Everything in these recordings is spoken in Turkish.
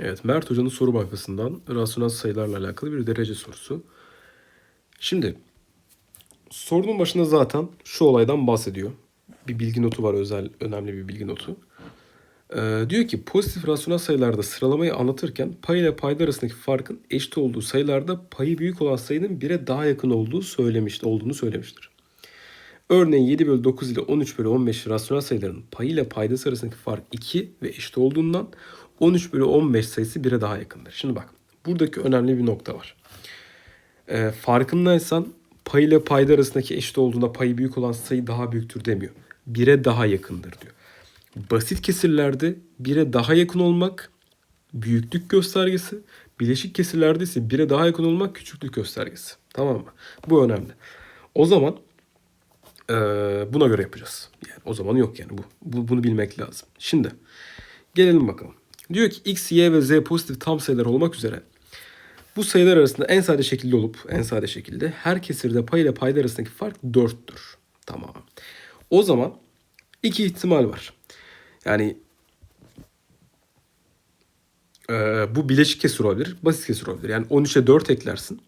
Evet, Mert Hoca'nın soru bankasından rasyonel sayılarla alakalı bir derece sorusu. Şimdi sorunun başında zaten şu olaydan bahsediyor. Bir bilgi notu var özel, önemli bir bilgi notu. Ee, diyor ki pozitif rasyonel sayılarda sıralamayı anlatırken pay ile payda arasındaki farkın eşit olduğu sayılarda payı büyük olan sayının 1'e daha yakın olduğu söylemişti, olduğunu söylemiştir. Örneğin 7 bölü 9 ile 13 bölü 15 rasyonel sayıların payı ile paydası arasındaki fark 2 ve eşit olduğundan 13 bölü 15 sayısı 1'e daha yakındır. Şimdi bak buradaki önemli bir nokta var. Ee, farkındaysan pay ile payda arasındaki eşit olduğunda payı büyük olan sayı daha büyüktür demiyor. 1'e daha yakındır diyor. Basit kesirlerde 1'e daha yakın olmak büyüklük göstergesi. Bileşik kesirlerde ise 1'e daha yakın olmak küçüklük göstergesi. Tamam mı? Bu önemli. O zaman ee, buna göre yapacağız. Yani o zaman yok yani bu. bu. Bunu bilmek lazım. Şimdi gelelim bakalım. Diyor ki x, y ve z pozitif tam sayılar olmak üzere bu sayılar arasında en sade şekilde olup en sade şekilde her kesirde pay ile payda arasındaki fark 4'tür. Tamam. O zaman iki ihtimal var. Yani e, bu bileşik kesir olabilir, basit kesir olabilir. Yani 13'e 4 eklersin.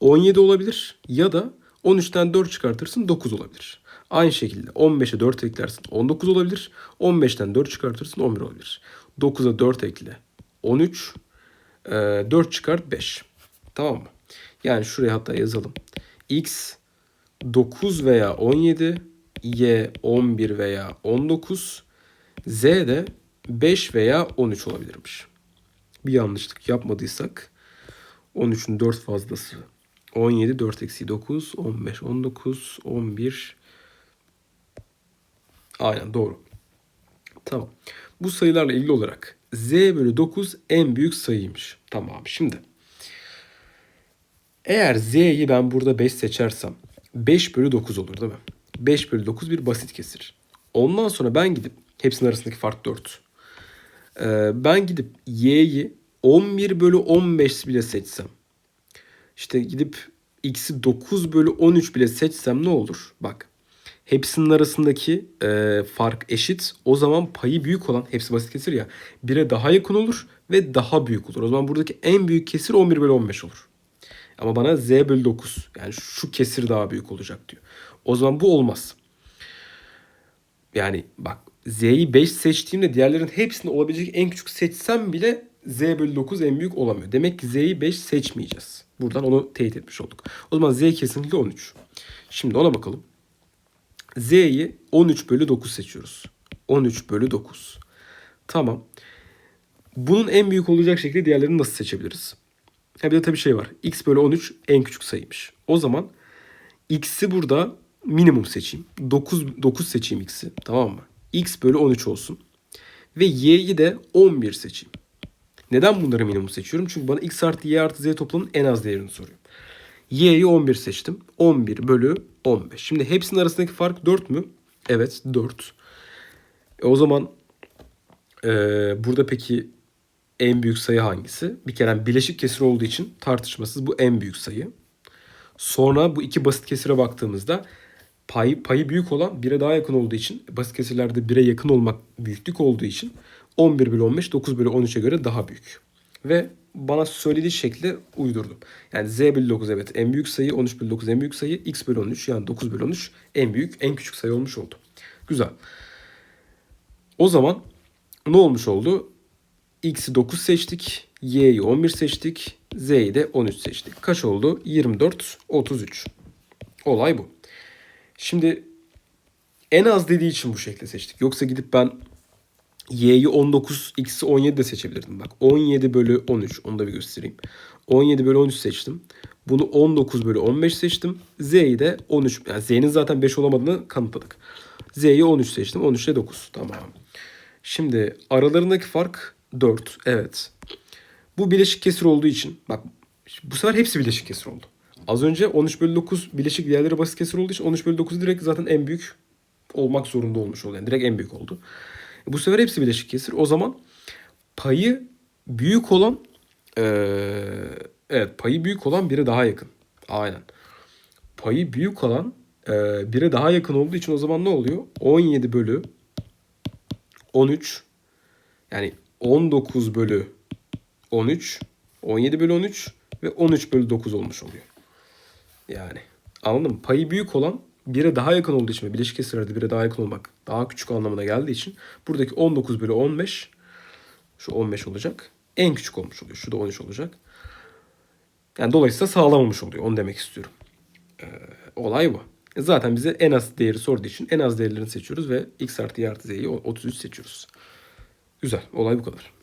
17 olabilir ya da 13'ten 4 çıkartırsın 9 olabilir. Aynı şekilde 15'e 4 eklersin 19 olabilir. 15'ten 4 çıkartırsın 11 olabilir. 9'a 4 ekle 13. 4 çıkart 5. Tamam mı? Yani şuraya hatta yazalım. X 9 veya 17, Y 11 veya 19, Z de 5 veya 13 olabilirmiş. Bir yanlışlık yapmadıysak 13'ün 4 fazlası 17, 4 eksi 9, 15, 19, 11. Aynen doğru. Tamam. Bu sayılarla ilgili olarak z bölü 9 en büyük sayıymış. Tamam şimdi. Eğer z'yi ben burada 5 seçersem 5 bölü 9 olur değil mi? 5 bölü 9 bir basit kesir. Ondan sonra ben gidip hepsinin arasındaki fark 4. Ee, ben gidip y'yi 11 bölü 15 bile seçsem işte gidip x'i 9 bölü 13 bile seçsem ne olur? Bak hepsinin arasındaki e, fark eşit. O zaman payı büyük olan hepsi basit kesir ya 1'e daha yakın olur ve daha büyük olur. O zaman buradaki en büyük kesir 11 bölü 15 olur. Ama bana z bölü 9 yani şu kesir daha büyük olacak diyor. O zaman bu olmaz. Yani bak z'yi 5 seçtiğimde diğerlerin hepsini olabilecek en küçük seçsem bile z bölü 9 en büyük olamıyor. Demek ki z'yi 5 seçmeyeceğiz. Buradan onu teyit etmiş olduk. O zaman z kesinlikle 13. Şimdi ona bakalım. z'yi 13 bölü 9 seçiyoruz. 13 bölü 9. Tamam. Bunun en büyük olacak şekilde diğerlerini nasıl seçebiliriz? Ha bir de tabii şey var. x bölü 13 en küçük sayıymış. O zaman x'i burada minimum seçeyim. 9, 9 seçeyim x'i. Tamam mı? x bölü 13 olsun. Ve y'yi de 11 seçeyim. Neden bunları minimum seçiyorum? Çünkü bana x artı y artı z toplamının en az değerini soruyor. y'yi 11 seçtim. 11 bölü 15. Şimdi hepsinin arasındaki fark 4 mü? Evet 4. E o zaman e, burada peki en büyük sayı hangisi? Bir kere bileşik kesir olduğu için tartışmasız bu en büyük sayı. Sonra bu iki basit kesire baktığımızda pay, payı büyük olan 1'e daha yakın olduğu için basit kesirlerde 1'e yakın olmak büyüklük olduğu için 11 bölü 15 9 bölü 13'e göre daha büyük. Ve bana söylediği şekilde uydurdum. Yani z bölü 9 evet en büyük sayı 13 bölü 9 en büyük sayı x bölü 13 yani 9 bölü 13 en büyük en küçük sayı olmuş oldu. Güzel. O zaman ne olmuş oldu? x'i 9 seçtik. y'yi 11 seçtik. z'yi de 13 seçtik. Kaç oldu? 24, 33. Olay bu. Şimdi en az dediği için bu şekilde seçtik. Yoksa gidip ben y'yi 19, x'i 17 de seçebilirdim. Bak 17 bölü 13 onu da bir göstereyim. 17 bölü 13 seçtim. Bunu 19 bölü 15 seçtim. Z'yi de 13. Yani Z'nin zaten 5 olamadığını kanıtladık. Z'yi 13 seçtim. 13 ile 9. Tamam. Şimdi aralarındaki fark 4. Evet. Bu bileşik kesir olduğu için bak bu sefer hepsi bileşik kesir oldu. Az önce 13 bölü 9 bileşik diğerleri basit kesir olduğu için 13 bölü 9 direkt zaten en büyük olmak zorunda olmuş oldu. Yani direkt en büyük oldu. Bu sefer hepsi bileşik kesir. O zaman payı büyük olan ee, evet payı büyük olan biri daha yakın. Aynen. Payı büyük olan e, bire daha yakın olduğu için o zaman ne oluyor? 17 bölü 13 yani 19 bölü 13, 17 bölü 13 ve 13 bölü 9 olmuş oluyor. Yani anladın mı? Payı büyük olan 1'e daha yakın olduğu için bileşik kesirlerde 1'e daha yakın olmak daha küçük anlamına geldiği için buradaki 19 bölü 15 şu 15 olacak. En küçük olmuş oluyor. Şu da 13 olacak. Yani dolayısıyla sağlamamış oluyor. Onu demek istiyorum. Ee, olay bu. E Zaten bize en az değeri sorduğu için en az değerlerini seçiyoruz ve x artı y artı z'yi 33 seçiyoruz. Güzel. Olay bu kadar.